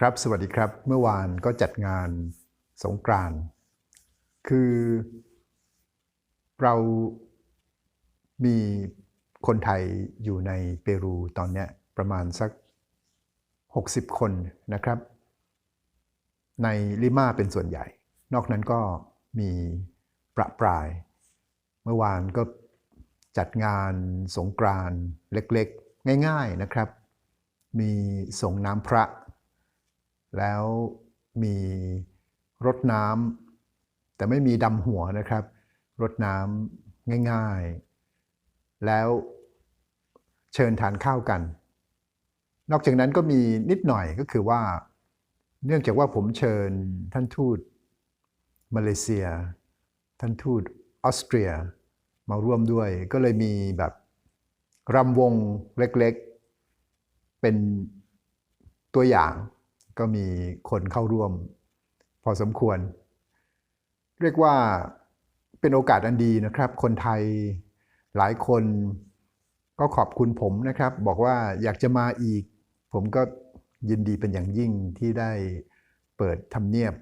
ครับ สวัสดีครับ เมื่อวานก็จัดงานสงกรานต์คือ เรามีคนไทยอยู่ในเปรูตอนนี้ประมาณสัก 60 คนนะครับ ในลิมาเป็นส่วนใหญ่ นอกนั้นก็มีประปราย เมื่อวานก็จัดงานสงกรานต์เล็กๆ ง่าย ๆนะครับ มีส่งน้ำพระ แล้วมีรดน้ำแต่ไม่มีดำหัวนะครับรดน้ำง่ายๆ แล้วเชิญทานข้าวกัน นอกจากนั้นก็มีนิดหน่อยก็คือว่า เนื่องจากว่าผมเชิญท่านทูตมาเลเซีย ท่านทูตออสเตรียมาร่วมด้วย ก็เลยมีแบบรำวงเล็กๆ เป็นตัวอย่าง ก็มีคนเข้าร่วม พอสมควร เรียกว่าเป็นโอกาสอันดีนะครับ คนไทยหลายคนก็ขอบคุณผมนะครับ บอกว่าอยากจะมาอีก ผมก็ยินดีเป็นอย่างยิ่งที่ได้เปิดทำเนียบ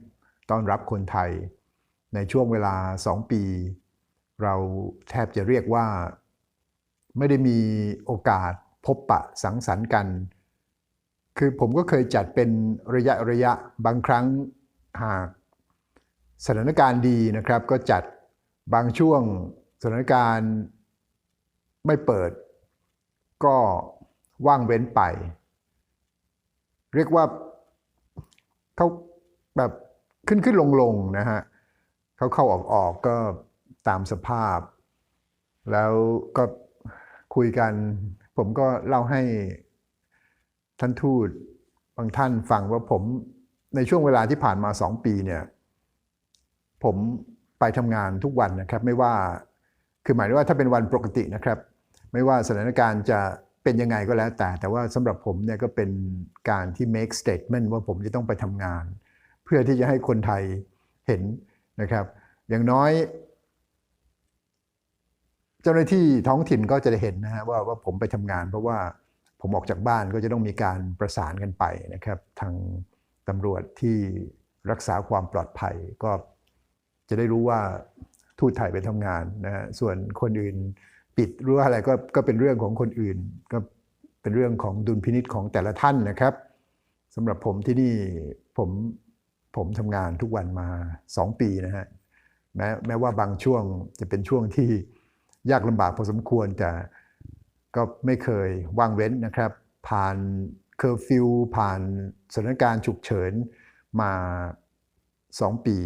ต้อนรับคนไทย ในช่วงเวลา 2 ปี เราแทบจะเรียกว่าไม่ได้มีโอกาสพบปะสังสรรค์กัน คือผมก็เคยจัดเป็นระยะระยะบางครั้งหากสถานการณ์ดีนะครับ ก็จัดบางช่วงสถานการณ์ไม่เปิด ก็ว่างเว้นไป เรียกว่าเขาแบบขึ้นขึ้นลงลงนะฮะเขาเข้าออกออกก็ตามสภาพ แล้วก็คุยกัน ผมก็เล่าให้ ท่านทูตบางท่านฟังว่าผมในช่วงเวลาที่ผ่านมาสองปีเนี่ยผมไปทำงานทุกวันนะครับ ไม่ว่าคือหมายถึงว่าถ้าเป็นวันปกตินะครับ ไม่ว่าสถานการณ์จะเป็นยังไงก็แล้วแต่ แต่ว่าสำหรับผมเนี่ยก็เป็นการที่ make statement ว่าผมจะต้องไปทำงาน เพื่อที่จะให้คนไทยเห็นนะครับ อย่างน้อย เจ้าหน้าที่ท้องถิ่นก็จะได้เห็นนะฮะว่าว่าผมไปทำงาน เพราะว่า ผมออกจากบ้านก็จะต้องมีการประสานกันไปนะครับ ทางตำรวจที่รักษาความปลอดภัยก็จะได้รู้ว่าทูตไทยไปทำงานนะฮะส่วนคนอื่นปิดหรือว่าอะไรก็ก็เป็นเรื่องของคนอื่น ก็เป็นเรื่องของดุลพินิษของแต่ละท่านนะครับสำหรับผมที่นี่ผมผมทำงานทุกวันมา 2 ปีนะฮะแม้แม้ว่าบางช่วงจะเป็นช่วงที่ยากลำบากพอสมควรแต่ ก็ไม่เคยว่างเว้นนะครับ ผ่านเคอร์ฟิวผ่านสถานการณ์ฉุกเฉินมา 2 ปี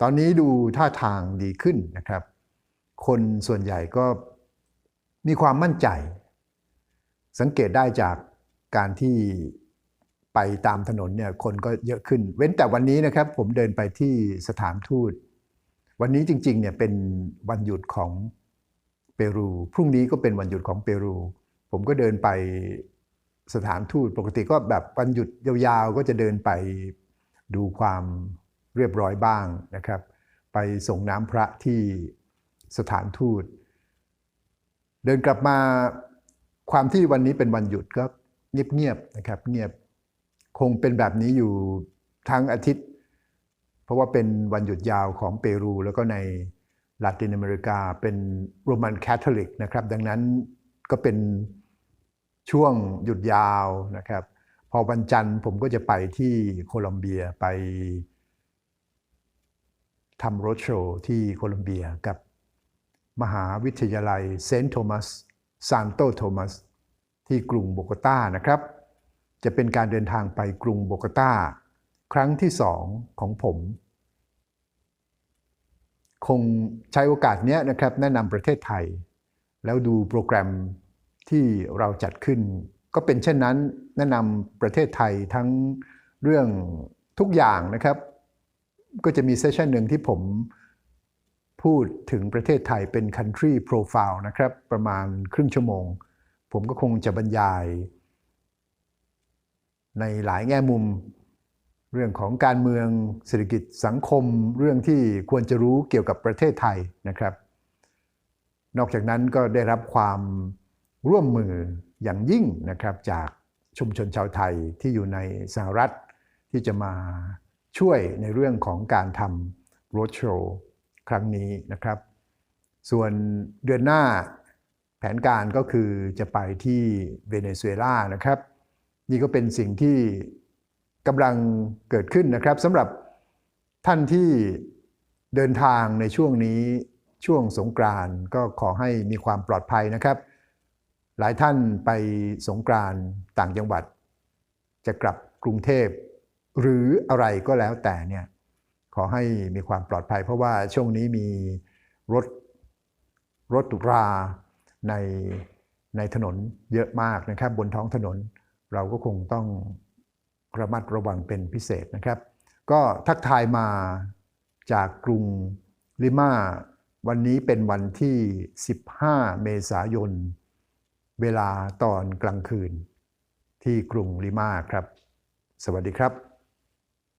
ตอนนี้ดูท่าทางดีขึ้นนะครับ คนส่วนใหญ่ก็มีความมั่นใจ สังเกตได้จากการที่ไปตามถนนเนี่ยคนก็เยอะขึ้น เว้นแต่วันนี้นะครับผมเดินไปที่สถานทูต วันนี้จริงๆเนี่ยเป็นวันหยุดของ เปรู พรุ่งนี้ก็เป็นวันหยุดของเปรู ผมก็เดินไปสถานทูตปกติก็แบบวันหยุดยาวๆ ก็จะเดินไปดูความเรียบร้อยบ้างนะครับ ไปส่งน้ำพระที่สถานทูต เดินกลับมาความที่วันนี้เป็นวันหยุดก็เงียบๆนะครับเงียบคงเป็นแบบนี้อยู่ทั้งอาทิตย์ เพราะว่าเป็นวันหยุดยาวของเปรู แล้วก็ใน ลาตินอเมริกาเป็นโรมันคาทอลิกนะครับ ดังนั้นก็เป็นช่วงหยุดยาวนะครับ พอวันจันทร์ผมก็จะไปที่โคลอมเบียไปทำโรถโชว์ที่โคลอมเบียกับมหาวิทยาลัยเซนต์โทมัสซานโตโทมัสที่กรุงโบกตานะครับ จะเป็นการเดินทางไปกรุงโบกตาครั้งที่สองของผม คงใช้โอกาสนี้นะครับแนะนำประเทศไทย แล้วดูโปรแกรมที่เราจัดขึ้น ก็เป็นเช่นนั้นแนะนำประเทศไทยทั้งเรื่องทุกอย่างนะครับ ก็จะมีเซสชันหนึ่งที่ผมพูดถึงประเทศไทยเป็น country profile นะครับ ประมาณครึ่งชั่วโมง ผมก็คงจะบรรยาย ในหลายแง่มุม เรื่องของการเมืองเศรษฐกิจสังคมเรื่องที่ควรจะรู้เกี่ยวกับประเทศไทยนะครับ นอกจากนั้นก็ได้รับความร่วมมืออย่างยิ่งนะครับจากชุมชนชาวไทยที่อยู่ในสหรัฐที่จะมาช่วยในเรื่องของการทำ road show ครั้งนี้นะครับ ส่วนเดือนหน้าแผนการก็คือจะไปที่เวเนซุเอลานะครับ นี่ก็เป็นสิ่งที่ กำลังเกิดขึ้นนะครับสำหรับท่านที่เดินทางในช่วงนี้ช่วงสงกรานต์ก็ขอให้มีความปลอดภัยนะครับ หลายท่านไปสงกรานต์ต่างจังหวัด จะกลับกรุงเทพ หรืออะไรก็แล้วแต่เนี่ยขอให้มีความปลอดภัย เพราะว่าช่วงนี้มีรถรถราในในถนนเยอะมากนะครับ บนท้องถนนเราก็คงต้อง ระมัดระวังเป็นพิเศษนะครับ ก็ทักทายมาจากกรุงลิมาวันนี้เป็นวันที่ 15 เมษายน เวลาตอนกลางคืนที่กรุงลิมาครับ สวัสดีครับ